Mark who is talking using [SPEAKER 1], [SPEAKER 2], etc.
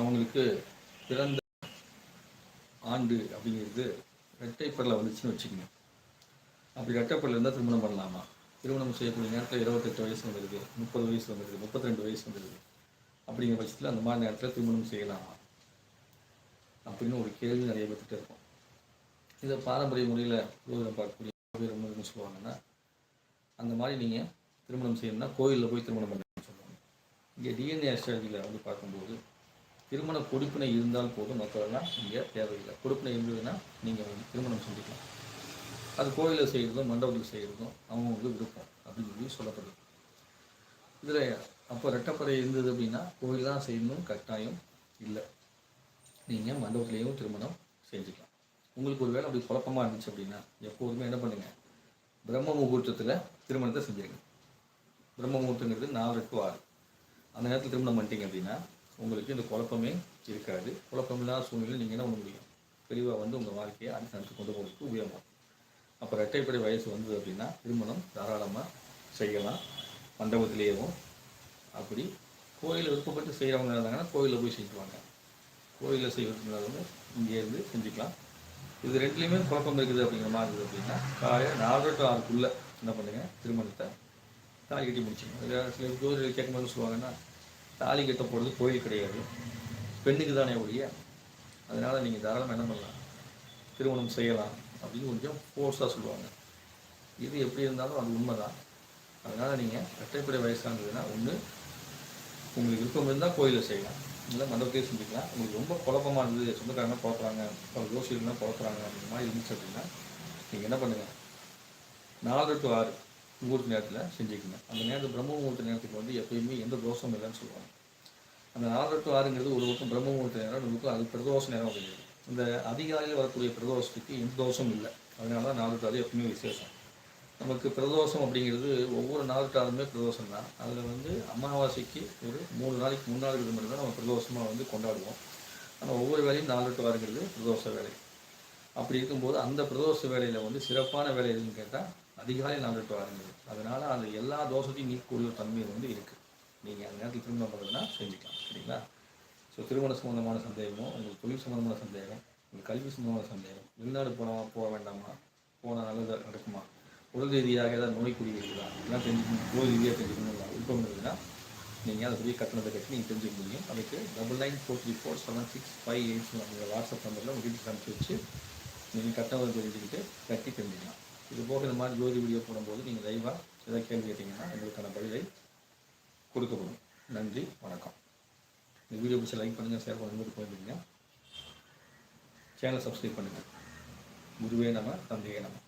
[SPEAKER 1] அவங்களுக்கு பிறந்த ஆண்டு அப்படிங்கிறது ரெட்டைப்பரில் வந்துச்சுன்னு வச்சுக்கோங்க. அப்படி ரெட்டைப்பரில் இருந்தால் திருமணம் பண்ணலாமா? திருமணம் செய்யக்கூடிய நேரத்தில் இருபத்தெட்டு வயசு வந்துடுது முப்பது வயசு வந்துடுது முப்பத்தி ரெண்டு வயசு வந்துடுது அப்படிங்கிற பட்சத்தில் அந்த மாதிரி நேரத்தில் திருமணம் செய்யலாமா? அப்படின்னு ஒரு கேள்வி நிறைய பேர்கிட்ட இருக்கும். இதை பாரம்பரிய முறையில் ஜோதிடம் பார்க்கக்கூடிய என்ன சொல்லுவாங்கன்னா அந்த மாதிரி நீங்கள் திருமணம் செய்யணும்னா கோயிலில் போய் திருமணம் பண்ணுறேன்னு சொல்லுவாங்க. இங்கே டிஎன்ஏ அஸ்ட்ராலஜியில் வந்து பார்க்கும்போது திருமண கொடுப்பினை இருந்தால் போதும் மற்றதெல்லாம் இங்கே தேவையில்லை. கொடுப்பினை இருந்ததுன்னா நீங்கள் திருமணம் செஞ்சுக்கலாம் அது கோயிலில் செய்கிறதும் மண்டபத்தில் செய்கிறதும் அவங்களுக்கு விருப்பம் அப்படின்னு சொல்லி சொல்லப்படுது. இதில் அப்போ ரெட்டப்பறை இருந்தது அப்படின்னா கோயில் தான் செய்யணும் கட்டாயம் இல்லை. நீங்கள் மண்டபத்துலேயும் திருமணம் செஞ்சுக்கலாம். உங்களுக்கு ஒரு வேளை அப்படி குழப்பமாக இருந்துச்சு அப்படின்னா எப்போதுமே என்ன பண்ணுங்கள் பிரம்ம முகூர்த்தத்தில் திருமணத்தை செஞ்சுருங்க. பிரம்ம முகூர்த்தங்கிறது நாலு டு ஆறு. அந்த நேரத்தில் திருமணம் பண்ணிட்டீங்க அப்படின்னா உங்களுக்கு இந்த குழப்பமே இருக்காது. குழப்பமில்லாத சூழ்நிலையில் நீங்கள் என்ன பண்ண முடியும் தெளிவாக வந்து உங்கள் வாழ்க்கையை அடுத்த நேரத்துக்கு கொண்டு போகிறதுக்கு உபயோகமாகும். அப்போ ரெட்டைப்படை வயசு வந்தது அப்படின்னா திருமணம் தாராளமாக செய்யலாம். மண்டபத்திலேயேவும் அப்படி. கோயிலில் விருப்பப்பட்டு செய்கிறவங்க இருந்தாங்கன்னா கோயிலில் போய் செஞ்சுக்குவாங்க கோயிலில் செய்வதுனாலும் இங்கேருந்து செஞ்சுக்கலாம். இது ரெண்டுலேயுமே குழப்பம் இருக்குது அப்படிங்கிற மாதிரி இருக்குது அப்படின்னா காலையில் நாலு டு ஆறுக்குள்ளே என்ன பண்ணுங்கள் திருமணத்தை தாலி கட்டி முடிச்சுக்கணும். சில ஜோதிடர்கள் கேட்கும்போது சொல்லுவாங்கன்னா தாலி கட்ட போகிறது கோயில் கிடையாது. பெண்ணுக்கு தானே ஒழிய அதனால் நீங்கள் தாராளமாக என்ன பண்ணலாம்? திருமணம் செய்யலாம் அப்படின்னு கொஞ்சம் ஃபோர்ஸாக சொல்லுவாங்க. இது எப்படி இருந்தாலும் அது உண்மை தான் அதனால் நீங்கள் கட்டைப்படை வயசானதுன்னா ஒன்று உங்களுக்கு விருப்பம் இருந்தால் கோயிலில் செய்யலாம். இல்லை மண்டபத்தையும் செஞ்சுக்கலாம். உங்களுக்கு ரொம்ப குழப்பமாக இருந்தது சொந்தக்காரங்க குழப்பறாங்க பல ஜோசியர்கள்லாம் குழப்பறாங்க அப்படின்ற மாதிரி இருந்துச்சு அப்படின்னா நீங்கள் என்ன பண்ணுங்கள் நாலு டு ஆறு. முகூர்த்த நேரத்தில் செஞ்சுக்கணும் அந்த நேரத்தில் பிரம்ம முகூர்த்த நேரத்துக்கு வந்து எப்பயுமே எந்த தோஷமும் இல்லைன்னு சொல்லுவாங்க. அந்த நாலு டு ஆறுங்கிறது ஒரு பக்கம் பிரம்ம முகூர்த்த நேரம் நமக்கு அது பிரதோஷ நேரம் கிடையாது இந்த அதிகாலையில் வரக்கூடிய பிரதோஷத்துக்கு எந்த தோஷம் இல்லை. அதனால தான் நாலு ஆறு எப்பவுமே விசேஷம். நமக்கு பிரதோஷம் அப்படிங்கிறது ஒவ்வொரு நாலு பிரதோஷம் தான் அதில் வந்து அமாவாசைக்கு ஒரு மூணு நாளைக்கு முன்னாள் இது மட்டும் தான் நம்ம பிரதோஷமாக வந்து கொண்டாடுவோம். ஆனால் ஒவ்வொரு வேலையும் நாலு டு ஆறுங்கிறது பிரதோஷ வேலை அப்படி இருக்கும்போது அந்த பிரதோஷ வேலையில் வந்து சிறப்பான வேலை எதுன்னு கேட்டால் அதிகாலை நான் டு அதனால் அந்த எல்லா தோஷத்தையும் நீக்கக்கூடிய ஒரு தன்மை வந்து இருக்குது நீங்கள் அந்த நேரத்தில் திருமணம் பண்ணுறதுனா செஞ்சுக்கலாம் சரிங்களா? ஸோ திருமண சம்மந்தமான சந்தேகமோ உங்களுக்கு தொழில் சம்மந்தமான சந்தேகம் உங்கள் கல்வி சம்மந்தமான சந்தேகம் வெளிநாடு போனோமா போக வேண்டாமா? போனால் நல்லது நடக்குமா? உடல் ரீதியாக ஏதாவது நோய் குறிக்கிறீங்களா இதெல்லாம் தெரிஞ்சுக்கணும். நோய் ரீதியாக தெரிஞ்சுக்கணும் விருப்பம் இருந்ததுன்னா நீங்கள் அதை பெரிய கட்டணத்தை கட்டி நீங்கள் தெரிஞ்சுக்க முடியும். அதுக்கு double nine four three four seven six five eight அப்படிங்கிற வாட்ஸ்அப் நம்பரில் உங்கள் வீட்டுக்கு அனுப்பிச்சி வச்சு நீங்கள் கட்டணத்தை தெரிஞ்சுக்கிட்டு கட்டி தெரிஞ்சுக்கலாம் இது போக இந்த மாதிரி ஜோதி வீடியோ போடும்போது நீங்கள் லைவாக ஏதாவது கேள்வி கேட்டிங்கன்னா எங்களுக்கான பதிலை கொடுக்கப்படும். நன்றி வணக்கம். இந்த வீடியோ பிடிச்ச லைக் பண்ணுங்கள் ஷேர் பண்ணுங்கள் போயிருந்தீங்க சேனலை சப்ஸ்கிரைப் பண்ணுங்கள் குருவே நம்ம தந்தையே நம்ம